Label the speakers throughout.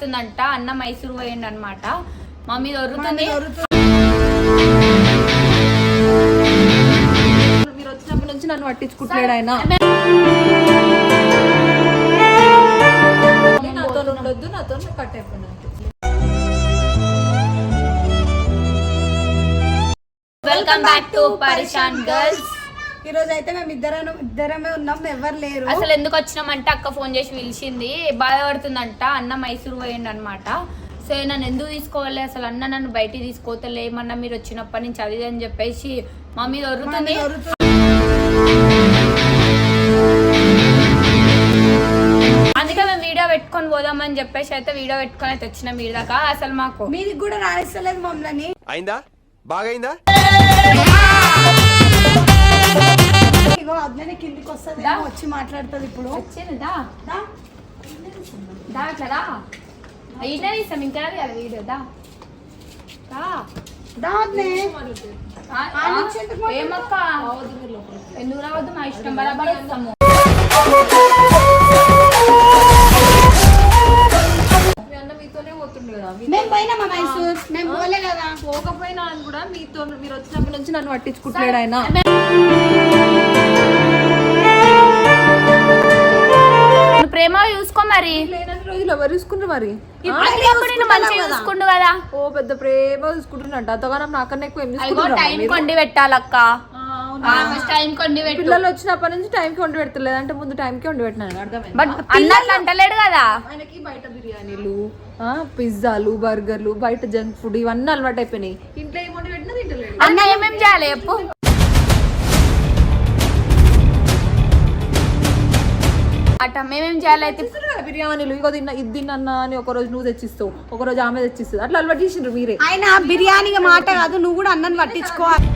Speaker 1: పడుతుందంట అన్న మైసూరు పోయిండు అనమాట మా మీద ఒరుతుంది
Speaker 2: మీరు వచ్చినప్పటి నుంచి నన్ను పట్టించుకుంటలేడు ఆయన. నాతో ఉండొద్దు నాతో కట్ అయిపోయినా
Speaker 1: welcome back to Parishan girls
Speaker 3: ఈ రోజు అయితే మేము ఇద్దరం ఇద్దరమే ఉన్నాం ఎవరు లేరు.
Speaker 1: అసలు ఎందుకు వచ్చినామంటే అక్క ఫోన్ చేసి పిలిచింది బాధపడుతుందంట అన్న మైసూరు పోయిండు అనమాట సో నన్ను ఎందుకు తీసుకోవాలి? అసలు అన్న నన్ను బయటికి తీసుకోతలే ఏమన్నా మీరు వచ్చినప్పటి నుంచి అది అని చెప్పేసి మా మీద ఒరుతుంది అందుకే మేము వీడియో పెట్టుకొని పోదామని చెప్పేసి అయితే వీడియో పెట్టుకొని అయితే వచ్చిన దాకా అసలు మాకు
Speaker 3: మీది కూడా రాణిస్తలేదు మమ్మల్ని.
Speaker 4: అయిందా? బాగైందా?
Speaker 3: ఇగో అద్దని కిందికి వస్తుంది. వచ్చి మాట్లాడుతుంది ఇప్పుడు.
Speaker 1: వచ్చింది దా. రా. ఇస్తాం ఇంకా వీడియో దా? ఏమక్క? ఎందుకు రావద్దు మా ఇష్టం బరాబర్ వస్తాము.
Speaker 2: కదా మీ-
Speaker 3: మేము పోయినామా మైసూర్? మేము పోలే కదా.
Speaker 2: పోకపోయినా అని కూడా మీతో మీరు వచ్చినప్పటి నుంచి నన్ను పట్టించుకుంటలేడు ఆయన.
Speaker 1: ప్రేమ చూసుకో మరి.
Speaker 2: లేనన్ని రోజులు ఎవరు చూసుకుంటారు మరి?
Speaker 1: అప్పుడు నిన్ను మంచిగా చూసుకుండు కదా.
Speaker 2: ఓ పెద్ద ప్రేమ చూసుకుంటున్నట్టు అంతగానం నాకన్నా ఎక్కువ ఏం
Speaker 1: టైం? కొండి పెట్టాలక్క? టైం కొండి పెట్టు.
Speaker 2: పిల్లలు వచ్చినప్పటి నుంచి టైంకి వండి పెడతలేదు. అంటే ముందు టైంకి వండి పెట్టినాను. అర్థమైంది?
Speaker 1: బట్ అన్నట్లు అంటలేడు కదా.
Speaker 2: ఆయనకి బయట బిర్యానీలు ఆ, పిజ్జాలు బర్గర్లు బయట జంక్ ఫుడ్ ఇవన్నీ అలవాటు అయిపోయినాయి ఇంట్లో ఏం వండి పెట్టినా తింటలేడు.
Speaker 1: అన్న ఏమేం చేయాలి చెప్పు. అట మేమేం చేయాలి అయితే
Speaker 2: తెచ్చిస్తారు కదా బిర్యానీలు ఇగో తిన్నా ఇది తిన్నా అని ఒక రోజు నువ్వు తెచ్చిస్తావు ఒక రోజు ఆమె తెచ్చిస్తుంది అట్లా అలవాటు చేసిండ్రు మీరే
Speaker 3: ఆయన బిర్యానీ మాట కాదు నువ్వు కూడా అన్నని పట్టించుకోవాలి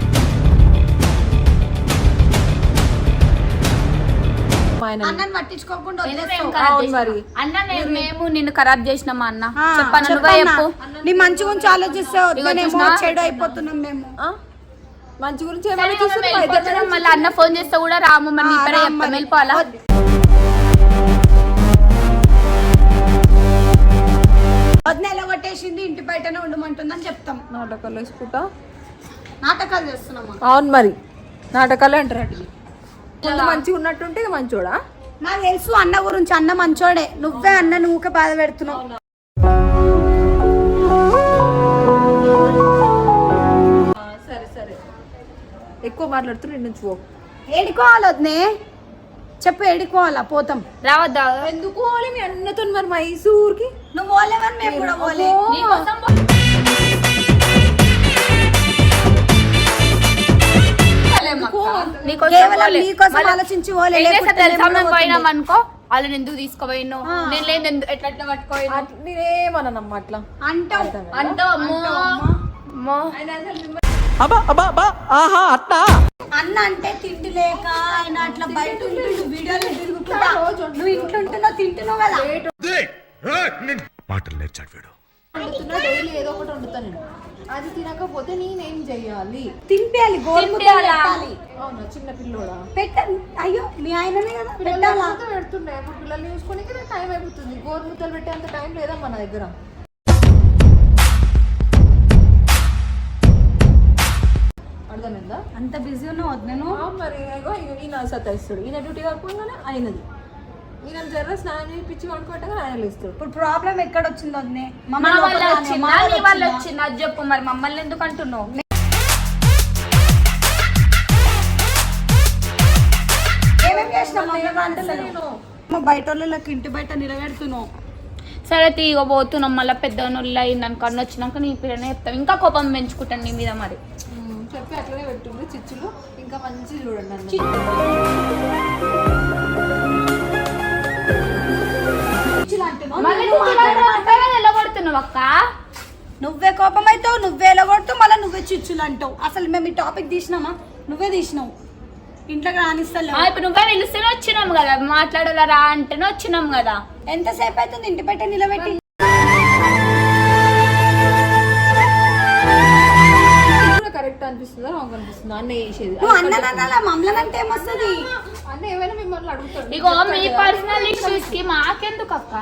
Speaker 3: అన్నని పట్టించుకోకుండా?
Speaker 2: మరి.
Speaker 1: అన్న నేను మేము నిన్ను ఖరాబ్ చేసినామా అన్న
Speaker 3: ఆ,
Speaker 1: చెప్పాను నువ్వే
Speaker 3: చెప్పన్నా.
Speaker 1: చెప్పు
Speaker 3: నీ మంచి గురించి ఆలోచిస్తే వద్దనేమో
Speaker 1: చూసినా?
Speaker 3: చెడు అయిపోతున్నాం మేము?
Speaker 2: మంచి గురించి.
Speaker 1: మళ్ళీ అన్న ఫోన్ చేస్తే కూడా రాము మరి. వెళ్ళిపోవాలా
Speaker 3: ఇంటి బయటనే ఉండమంటుందని చెప్తాం.
Speaker 2: నాటకాలు వేసుకుంటా?
Speaker 3: నాటకాలు చేస్తున్నామా?
Speaker 2: అవును మరి. నాటకాలు అంటారు అటు ముందు మంచిగా ఉన్నట్టుంటే మంచోడా?
Speaker 3: నాకు తెలుసు అన్న గురించి అన్న మంచోడే. నువ్వే అన్న నువ్వుకే బాధ పెడుతున్నావు.
Speaker 2: సరే సరే. ఎక్కువ మాట్లాడుతున్నా నుంచి పో.
Speaker 3: ఏడుకోవాలి వదినే చెప్పు ఏడుకోవాలా? పోతాం.
Speaker 1: రావద్దా?
Speaker 2: ఎందుకు పోవాలి మీ అన్నతో మరి మైసూర్కి?
Speaker 3: నువ్వు పోలేవని మేము కూడా పోలే.
Speaker 1: నీకోసం పో- నీకోసం
Speaker 3: కేవలం
Speaker 1: పోలే.
Speaker 3: నీకోసం
Speaker 1: మళ్ళా
Speaker 3: ఆలోచించి పోలే,
Speaker 1: ఏం చేస్తా
Speaker 3: లేకుంటే
Speaker 1: తెలుసా?
Speaker 3: మేము
Speaker 1: మేము
Speaker 3: కూడా
Speaker 1: పోయినాం అనుకో వాళ్ళని ఎందుకు తీసుకుపోయిను? నేను లేదు ఎందు- ఎట్లా ఎట్లా పట్టుకోయిను?
Speaker 2: అట్లా నేనేమనమ్మా అట్లా?
Speaker 3: అంటావు.
Speaker 1: అంటూ అమ్మో. అమ్మో.
Speaker 3: అన్న అంటే తిండి లేక ఆయన అట్లా బయట ఉంటుండు వీడియోలు తిరుగుకుంటా. నువ్వు ఇంట్లో ఉంటున్నావు తింటున్నావు కదా.
Speaker 4: మాటలు నేర్చాడు వీడు.
Speaker 2: వండుతున్నా డైలీ ఏదో ఒకటి వండుతా నేను. అది తినకపోతే నేనేం చెయ్యాలి?
Speaker 3: తినిపించాలి గోరుముద్దలు
Speaker 1: తినిపియాలా?
Speaker 3: పెట్టాలి.
Speaker 2: అవునా చిన్న పిల్లోడా?
Speaker 3: పెట్ట అయ్యో మీ ఆయననే కదా పెట్టాలా?
Speaker 2: పిల్లలతో పెడుతుండే. ఇప్పుడు పిల్లల్ని చూసుకొని టైం అయిపోతుంది. గోరు ముద్దలు పెట్టే అంత టైం లేదమ్మా నా దగ్గర? అర్థమైందా?
Speaker 3: అంత బిజీ ఉన్నావు వద్దు
Speaker 2: ఆ, మరి ఇగో ఈయన సతాయిస్తాడు ఈయన డ్యూటీ కాకపోగానే ఆయనది. ఈయన జర్ర స్నానం చేయించి వండుకోవటం ఆయన లేస్తాడు
Speaker 3: ఇప్పుడు ప్రాబ్లం ఎక్కడ వచ్చింది వద్దే
Speaker 1: మా వల్ల వచ్చిందా? నీ వల్ల వచ్చిందా? అది చెప్పు మరి మమ్మల్ని ఎందుకు అంటున్నావు?
Speaker 3: మమ్మల్ని. మా బయట వాళ్ళకి ఇంటి బయట నిలబెడుతున్నావు.
Speaker 1: సరే తీగ పోతున్నాం. మళ్ళీ పెద్ద నొల్లి అయిందని కన్ను వచ్చినాక నీ పిల్లనే చెప్తాం. ఇంకా కోపం పెంచుకుంటాను నీ మీద మరి.
Speaker 2: చెప్పి అట్లనే పెట్టుండ్రు చిచ్చులు. ఇంకా మంచి చూడండి
Speaker 1: మళ్ళీ
Speaker 3: నువ్వు
Speaker 1: అక్క.
Speaker 3: కోపం అవుతావు నువ్వే ఎలగొడుతూ మళ్ళీ నువ్వే చిచ్చులు అంటావు. అసలు మేము ఈ టాపిక్ తీసినామా? నువ్వే తీసినావు. ఇంట్లోకి రానిస్తలేవు.
Speaker 1: ఇప్పుడు నువ్వే పిలిస్తేనే వచ్చినాం కదా. మాట్లాడాలా రా అంటేనే వచ్చినాం కదా.
Speaker 3: ఎంతసేపు అవుతుంది ఇంటి బయట నిలబెట్టి?
Speaker 2: కరెక్ట్ అనిపిస్తుందా రాంగ్ అనిపిస్తుందా? అన్న చేసేది.
Speaker 3: నువ్వు అన్నదన్నాలా మమ్మల్ని అంటే ఏమొస్తుంది?
Speaker 2: అన్న ఏమైనా మిమ్మల్ని అడుగుతాడు.
Speaker 1: ఇగో మీ పర్సనల్ ఇష్యూస్కి మాకెందుకు అక్క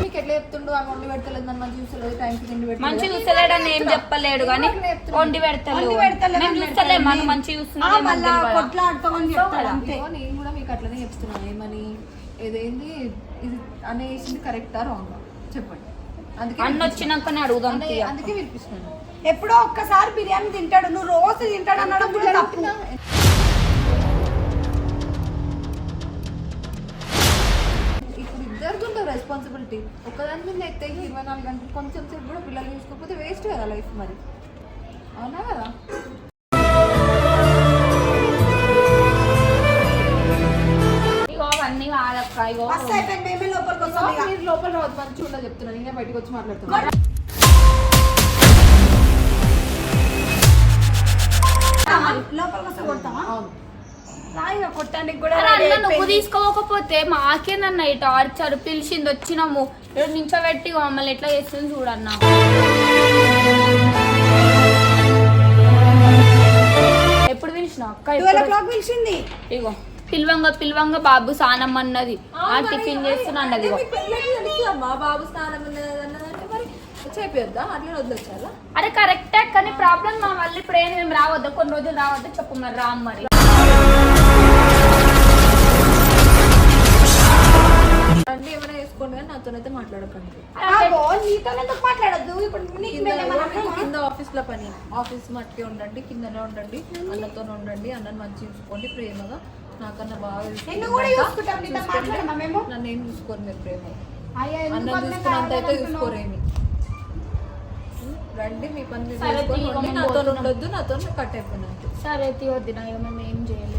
Speaker 1: మీకు
Speaker 3: ఎట్లా
Speaker 1: చెప్తుండు?
Speaker 3: మంచి
Speaker 1: టైంకి మంచి
Speaker 3: అని
Speaker 1: చెప్పలేడు
Speaker 3: కానీ వండి పెడతలేదు అంతే.
Speaker 2: నేను కూడా మీకు ఇది అనేసింది చెప్పండి. అందుకే
Speaker 1: అన్న వచ్చినాకనే అడుగుదాం
Speaker 2: అందుకే అందుకే
Speaker 3: ఎప్పుడో ఒక్కసారి బిర్యానీ తింటాడు నువ్వు రోజు తింటాడు అనడం కూడా తప్పు.
Speaker 2: ఇప్పుడు ఇద్దరిది ఉంటుంది రెస్పాన్సిబిలిటీ ఒకదాని మీద ఎత్తే ఇరవై నాలుగు గంటలు కొంచెం సేపు కూడా పిల్లలు చూసుకోకపోతే వేస్ట్ కదా లైఫ్ మరి. అవునా కదా?
Speaker 1: ఇగో అవన్నీ వాడక్క ఇగో.
Speaker 3: మేమే లోపలికి వస్తాం.
Speaker 2: మీరు లోపల రావద్దు మంచిగా ఉండదు చెప్తున్నాను నేనే బయటకు వచ్చి మాట్లాడుతున్నాను
Speaker 3: లోపలికి వస్తే కొడతామా
Speaker 2: అవును.
Speaker 3: రాయిగా కొట్టడానికి కూడా
Speaker 1: అరే
Speaker 3: ready
Speaker 1: అన్న నువ్వు. తీసుకోకపోతే మాకేనన్న ఈ టార్చర్ పిలిచింది వచ్చినాము. నించోబెట్టి మమ్మల్ని ఎట్లా చేస్తుంది చూడన్న. ఎప్పుడు పిలిచిన అక్క?
Speaker 3: 12
Speaker 1: ఎప్పుడు
Speaker 3: o'clock పిలిచింది.
Speaker 1: ఇగో పిల్వంగ పిల్వంగ బాబు స్నానం అన్నది. ఆ టిఫిన్ చేస్తున్నా అన్నది ఇగో
Speaker 2: మా బాబు స్నానం ఉన్నది
Speaker 1: అరే కరెక్టే కానీ ప్రాబ్లం మా వల్ల ఇప్పుడు ఏం మేము రావద్దు కొన్ని రోజులు రావద్దు చెప్పు మరి రామ్ మరి.
Speaker 2: ఏమైనా వేసుకోండి కానీ నాతోనైతే మాట్లాడకండి.
Speaker 3: ఆగో, నీతో ఎందుకు మాట్లాడద్దు? ఇప్పుడు నీకు
Speaker 2: కింద ఆఫీస్లో పని. ఆఫీస్ మట్టికే ఉండండి కిందనే ఉండండి అన్నతో ఉండండి అన్నని మంచిగా చూసుకోండి ప్రేమగా. నాకన్నా బాగా చూసుకోండి.
Speaker 3: నిన్ను
Speaker 2: ఏం చూసుకోరు మీరు
Speaker 3: ఎందుకు
Speaker 2: అన్నం చూసుకున్నంత అయితే? చూసుకోరేమి. రండి మీ పని
Speaker 1: మేము
Speaker 2: నాతో. ఉండొద్దు నాతో కట్ అయిపోయినట్టు.
Speaker 1: సరే తీయొద్దు నా ఇక మేము ఏం చేయలేదు.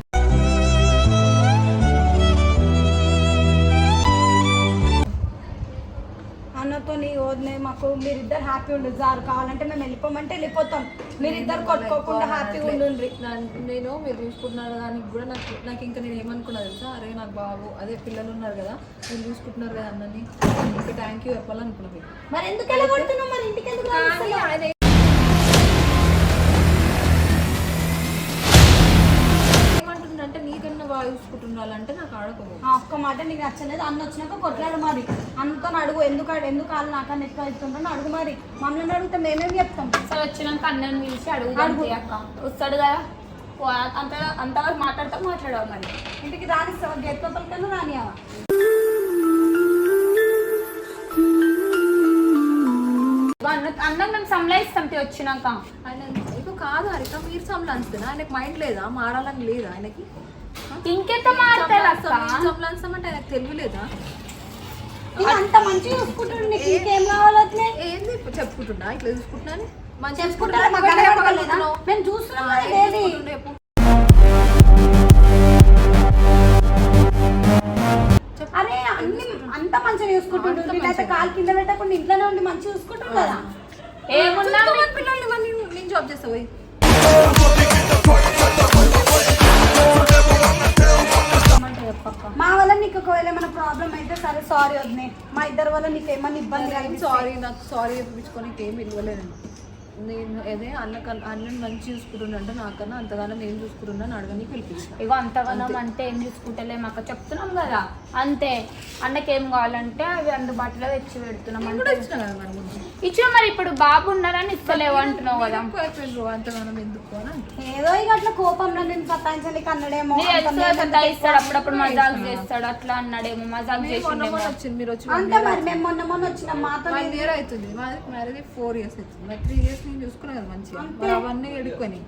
Speaker 3: అన్నతో నీ వదిలే మాకు మీరిద్దరు హ్యాపీ ఉండదు సార్ కావాలంటే మేము వెళ్ళిపోమంటే వెళ్ళిపోతాం. మీరిద్దరు కొట్టుకోకుండా హ్యాపీగా ఉండండి
Speaker 2: నేను మీరు చూసుకుంటున్నారు దానికి కూడా నాకు నాకు ఇంకా నేను ఏమనుకున్నా తెలుసా? అరే నాకు బాబు అదే పిల్లలు ఉన్నారు కదా మీరు చూసుకుంటున్నారు కదా అన్నని. ఇంకా థ్యాంక్ యూ చెప్పాలనుకున్నది
Speaker 3: మరి ఎందుకు వెళ్ళగొడుతున్నావు మరి? ఇంటికి ఎందుకు
Speaker 2: కానీ
Speaker 3: రానిస్తలేవు?
Speaker 2: ఆయన నీకన్నా బాగా చూసుకుంటున్నారంటే నాకు ఆడకపో
Speaker 3: ఆ ఒక్క మాట నీకు నచ్చలేదు. అన్న వచ్చినాక కొట్లాడు మరి. అన్నతో అడుగు. ఎందుకు ఎందుకు వాళ్ళు నాకన్నా ఎక్కువ ఇస్తుంటాను అడుగు మరి. మమ్మల్ని అడిగితే మేమేం చెప్తాం?
Speaker 1: సరే వచ్చినాక అన్నని పిలిచి అడుగుదాం తీ అక్క. వస్తాడు కదా? అంత అంతవరకు మాట్లాడతా మాట్లాడవు మరి.
Speaker 3: ఇంటికి రానిస్తావా? గేట్ లోపలికన్నా రానియావా?
Speaker 1: ఇగో అన్న అన్నం మేము సంలాయిస్తాం తీ వచ్చినాక.
Speaker 2: ఆయన ఇక కాదు హరిక మీరు సంలాంచుతున్నా ఆయనకి మైండ్ లేదా? మారాలని లేదా ఆయనకి?
Speaker 1: ఇంకెంత
Speaker 2: సంలాంచమంటే ఆయనకు తెలియలేదా
Speaker 3: నేను అంత మంచిగా చూసుకుంటాడు నీకు ఇంకేం కావాలి?
Speaker 2: ఏంది ఇప్పుడు చెప్పుకుంటున్నా ఇట్లా చూసుకుంటున్నాను? మంచిగా
Speaker 3: చేసుకుంటారా మాకు కనబడతలేదా? మేము చూస్తున్నాం కదా డైలీ. అరే అన్ని అంత మంచిగా చూసుకుంటుండు. నేనైతే కాలు కింద పెట్టకుండా ఇంట్లోనే ఉండి మంచిగా చూసుకుంటాడు కదా.
Speaker 1: ఏమున్నా
Speaker 2: పిల్లల్ని నేను జాబ్ చేస్తా పోయి.
Speaker 3: మా వల్ల నీకు ఒకవేళ ఏమైనా ప్రాబ్లం అయితే సరే సారీ వదిలే మా ఇద్దరి వల్ల నీకు ఏమైనా ఇబ్బంది
Speaker 2: సారీ నాకు సారీ చెప్పించుకోనికి ఏం విలువలేదు నేను అదే అన్న కల్- అన్నని మంచి చూసుకుంటున్నా నాకన్నా అంతగానో నేను చూసుకుంటున్నాను అడగని పిలిపించిన
Speaker 1: ఇగో అంతగానం అంటే ఏం చూసుకుంటలేము. అక్క చెప్తున్నాం కదా. అంతే. అన్నకి ఏం కావాలంటే అవి అందుబాటులో తెచ్చి పెడుతున్నాం.
Speaker 2: నేను
Speaker 1: అంటే
Speaker 2: ఇచ్చిన కదా మరి ముందు.
Speaker 1: ఇచ్చిన మరి ఇప్పుడు బాబు ఉన్నారని ఇస్తలేవు అంటున్నావు కదా.
Speaker 2: అంతగానం ఎందుకు అని.
Speaker 3: ఏదో ఇక అట్లా కోపంలో నేను సతాయించడానికి అన్నడేమో
Speaker 1: ఇస్తాడు అప్పుడప్పుడు మజాక్ చేస్తాడు. అట్లా అన్నాడేమో. మజాక్
Speaker 2: మీరు వచ్చింది మీరు వచ్చి
Speaker 3: అంతే మరి మేము మొన్న మొన్న వచ్చినాం. మాతో
Speaker 2: అవుతుంది. మ్యారేజ్ ఫోర్ ఇయర్స్ అవుతుంది. మరి త్రీ ఇయర్స్ నేను చూసుకున్నా కదా మంచిగా. మరి అవన్నీ ఎడుకొని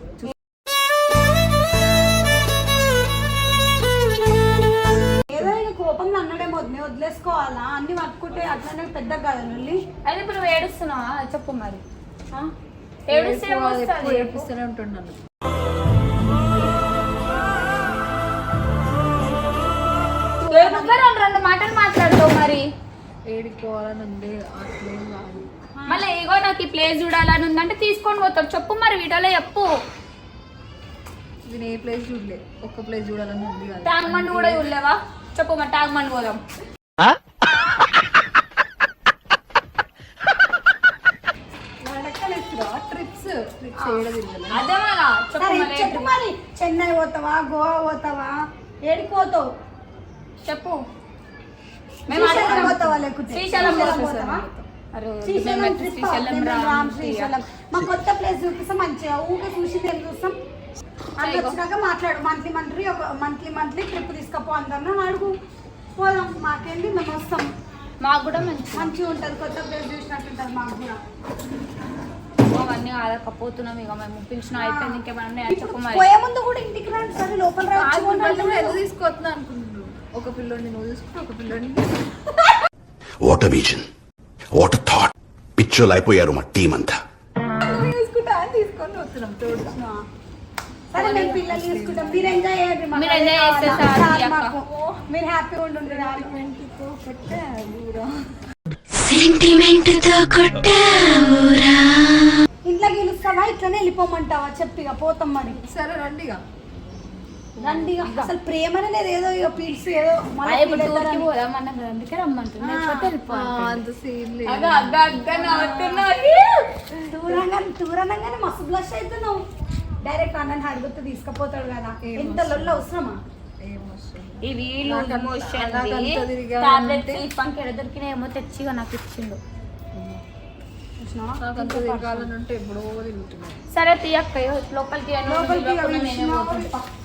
Speaker 3: అన్నడేమో వదిలేసుకోవాలా? అన్ని పట్టుకుంటే అట్లనే పెద్ద కదా నుండి
Speaker 1: అయితే ఇప్పుడు నువ్వు ఏడుస్తున్నావా? చెప్పు మరి. ఆ? ఏడుస్తే
Speaker 2: ఏడిపిస్తూనే ఉంటున్నాను
Speaker 1: నువ్వే రెండు రెండు మాటలు మాట్లాడతావు మరి.
Speaker 2: ఏడిపోవాలని ఉంది అట్లేం కాదు
Speaker 1: మళ్ళీ ఇగో నాకు ఈ ప్లేస్ చూడాలని ఉందంటే తీసుకొని పోతావు. చెప్పు మరి వీడియోలో చెప్పు.
Speaker 2: నేను ఏ ప్లేస్ చూడలే. ఒక్క ప్లేస్ చూడాలని ఉంది
Speaker 1: ట్యాంక్ మండ్ కూడా చూడలేవా? చెప్పు మరి ట్యాంక్ మండ్ పోదాం. చెప్పు మరి
Speaker 3: చెన్నై పోతావా? గోవా పోతావా? ఏడికి పోతావు?
Speaker 1: చెప్పు. మేము
Speaker 3: శ్రీశైలం. పోతావా? లేకుంటే
Speaker 1: శ్రీశైలం
Speaker 3: ట్రిప్ రామ్ శ్రీశైలం. మా కొత్త ప్లేస్ చూపిస్తే మంచిగా ఊకే చూసి ఏం చూస్తాం. అది. వచ్చినాక మాట్లాడు మంత్లీ మంత్లీ ఒక మంత్లీ మంత్లీ ట్రిప్ తీసుకపో అందరిని అడుగు. పోదాం మాకేంటి మేము వస్తాం.
Speaker 1: మాకు కూడా మంచి
Speaker 3: మంచిగా ఉంటుంది కొత్త ప్లేస్ చూసినట్టు ఉంటుంది మాకు కూడా.
Speaker 1: అవన్నీ ఆడకపోతున్నాం ఇక మేము. పిలిచిన అయిపోయింది ఇంకేమైనా ఉన్నాయా చెప్పు మరి.
Speaker 3: పోయే ముందు కూడా ఇంటికి రండి సరే లోపల.
Speaker 2: ఎందుకు తీసుకొస్తున్నా అనుకుంటున్నారు ఒక పిల్లోడిని నువ్వు తీసుకుంటా ఒక పిల్లోడిని.
Speaker 4: వాట్ విజన్ వాట్ పిచ్చోలు అయిపోయారు మా టీం అంతా
Speaker 3: మీరు హ్యాపీగా
Speaker 5: సెంటిమెంట్తో కొట్టావురా
Speaker 3: ఇంట్లో గెలుస్తావా? ఇట్లనే వెళ్ళిపోమంటావా? చెప్పి ఇక పోతాం మరి.
Speaker 2: సరే రండి ఇక.
Speaker 3: రండి. అసలు ప్రేమనే లేదు. ఏదో ఇక పీల్చి ఏదో
Speaker 1: అందుకే.
Speaker 3: దూరంగా దూరంగానే మస్తు బ్లష్ అవుతున్నావు డైరెక్ట్ అన్నని అడుగుతూ తీసుకుపోతాడు కదా. ఎంత లొల్ల అవసరమా?
Speaker 1: ఇవి టాబ్లెట్స్
Speaker 2: ఉంటే-
Speaker 1: ఈ పంక ఎడ దొరికినాయేమో తెచ్చి ఇక నాకు ఇచ్చిండు. సరే తీయక్క లోపలికి
Speaker 3: లోపలికి